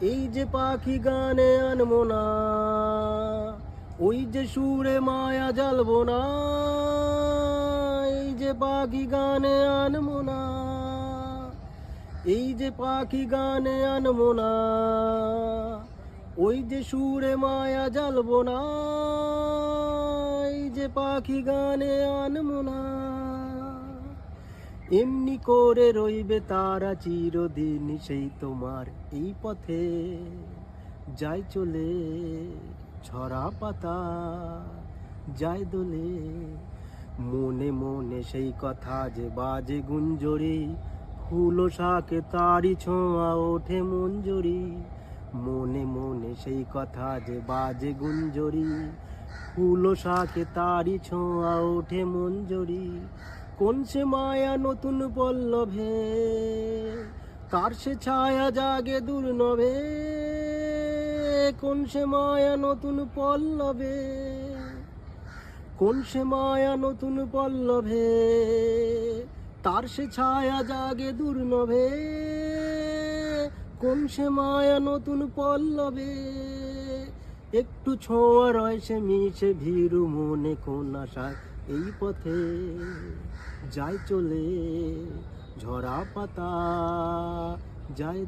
এই যে পাখি গানে আনব না, ওই যে সুরে মায়া জ্বালবো না, এই যে পাখি গানে আনব না, এই যে পাখি গানে আনব না, ওই যে সুরে মায়া জ্বালবো না, এই যে পাখি গানে আনব না। এমনি করে রইবে তারা চিরদিন সেই তোমার এই পথে। যাই চলে ছড়া পাতা যাই দোলে। মনে মনে সেই কথা যে বাজে গুঞ্জরি, ফুল শাকে তারি ছোঁয়া ওঠে মঞ্জুরি মনে মনে সেই কথা যে বাজে গুঞ্জরি, ফুল শাকে তারি ছোঁয়া ওঠে মঞ্জুরি কোন সে মায়া নতুন পল্লভে কার সে ছায়া জাগে দুর্নভে কোন সে মায়া নতুন পল্লবে? কোন সে মায়া নতুন পল্লভে তার সে ছায়া জাগে দুর্নভে কোন সে মায়া নতুন পল্লবে? একটু ছোঁয়া রয় সে মিশে ভীরু মনে কোন আশায়। এই পথে যাই চলে ঝরা পাতা যায়